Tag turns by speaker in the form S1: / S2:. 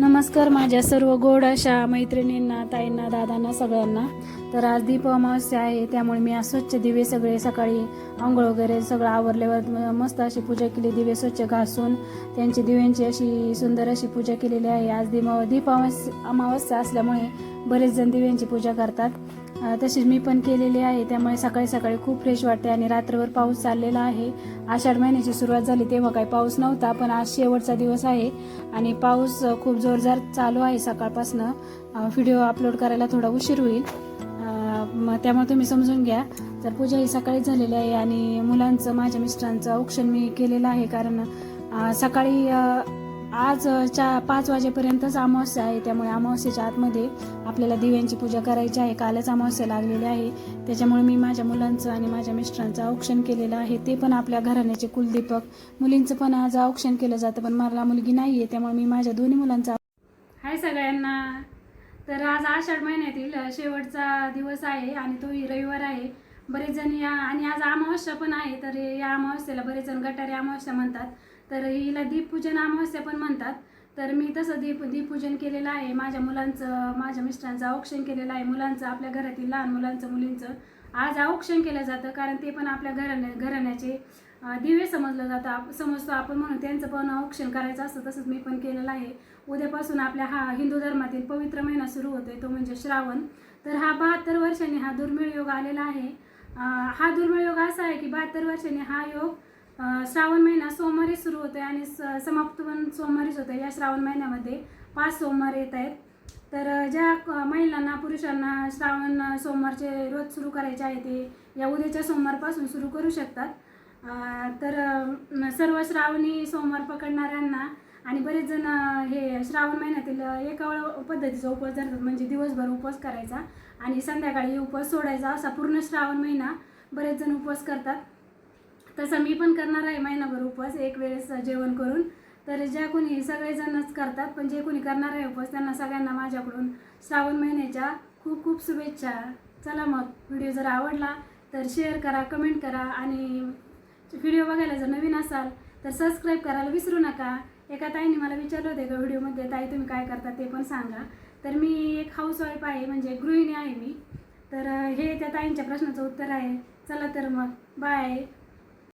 S1: नमस्कार माझ्या सर्व गोड अशा मैत्रिणींना ताईंना दादांना सगळ्यांना. तर आज दीप अमावस्या आहे त्यामुळे मी आज स्वच्छ दिवे सगळे सकाळी आंघोळ वगैरे सगळं आवरल्यावर म- मस्त अशी पूजा केली दिवे स्वच्छ घासून. त्यांची दिव्यांची अशी सुंदर अशी पूजा केलेली आहे. आज दीप दीप अमावस्या असल्यामुळे बरेच जण दिव्यांची पूजा करतात. तसेच तशीच मी पण केलेली आहे. त्यामुळे सकाळी सकाळी खूप फ्रेश वाटते आणि रात्रभर पाऊस चाललेला आहे. आषाढ महिन्याची सुरुवात झाली तेव्हा काही पाऊस नव्हता पण आज शेवटचा दिवस आहे आणि पाऊस खूप जोरदार चालू आहे सकाळपासनं. व्हिडिओ अपलोड करायला थोडा उशीर होईल. त्यामुळे तुम्ही समजून घ्या. तर पूजा ही सकाळी झालेली आहे आणि मुलांचं माझ्या मिस्टरांचं औक्षण मी केलेलं आहे कारण सकाळी आज चा पाच वाजेपर्यंतच अमावस्या आहे. त्यामुळे अमावस्येच्या आतमध्ये आपल्याला दिव्यांची पूजा करायची आहे. कालच अमावस्या लागलेली आहे. त्याच्यामुळे मी माझ्या मुलांचं आणि माझ्या मिस्टरांचं औक्षण केलेलं आहे. ते पण आपल्या घराण्याचे कुलदीपक. मुलींचं पण आज औक्षण केलं जातं पण मला मुलगी नाही आहे त्यामुळे मी माझ्या दोन्ही मुलांचा हाय सगळ्यांना. तर आज आषाढ महिन्यातील शेवटचा दिवस आहे आणि तोही रविवार आहे. बरेच जण या आणि आज अमावस्या पण आहे. तर या अमावस्येला बरेच जण गटारी अमावस्या म्हणतात. तर हिला दीपपूजन अमावस्या पण म्हणतात. तर मी तसं दीप दीपपूजन केलेलं आहे. माझ्या मुलांचं माझ्या मिस्टरांचं औक्षण केलेलं आहे. मुलांचं आपल्या घरातील लहान मुलांचं मुलींचं. आज औक्षण केलं जातं कारण ते पण आपल्या घराण्या घराण्याचे दिवे समजलं जातं. आप समजतो आपण म्हणून त्यांचं पण औक्षण करायचं असतं. तसंच मी पण केलेलं आहे. उद्यापासून आपल्या हा हिंदू धर्मातील पवित्र महिना सुरू होतोय. तो म्हणजे श्रावण. तर हा बहात्तर वर्षांनी हा दुर्मिळ योग आलेला आहे. हा दुर्मिळ योग असा आहे की बहात्तर वर्षांनी हा योग श्रावण महिना सोमवारी सुरू होतोय आणि स- समाप्त पण सोमवारीच होतं या श्रावण महिन्यामध्ये पाच सोमवार येत आहेत. तर ज्या महिलांना पुरुषांना श्रावण सोमवारचे रोज सुरू करायचे आहे ते या उद्याच्या सोमवारपासून सुरू करू शकतात. तर सर्व श्रावणी सोमवार पकडणाऱ्यांना आणि बरेच जण हे श्रावण महिन्यातील एका पद्धतीचा उपवास धरतात. म्हणजे दिवसभर उपवास करायचा आणि संध्याकाळी उपवास सोडायचा असा पूर्ण श्रावण महिना बरेच जण उपवास करतात. तसं मी पण करणार आहे महिनाभर उपवास एक वेळेस जेवण करून. तर ज्या कोणी सगळेजणच करतात पण जे कोणी करणार आहे उपवास त्यांना सगळ्यांना माझ्याकडून श्रावण महिन्याच्या खूप खूप शुभेच्छा. चला मग व्हिडिओ जर आवडला तर शेअर करा कमेंट करा आणि व्हिडिओ बघायला जर नवीन असाल तर सबस्क्राईब करायला विसरू नका. एका ताईने मला विचारलं होते का व्हिडिओमध्ये ताई तुम्ही काय करता? ते पण सांगा. तर मी एक हाऊसवाईफ आहे म्हणजे गृहिणी आहे मी. तर हे त्या ताईंच्या प्रश्नाचं उत्तर आहे. चला तर मग बाय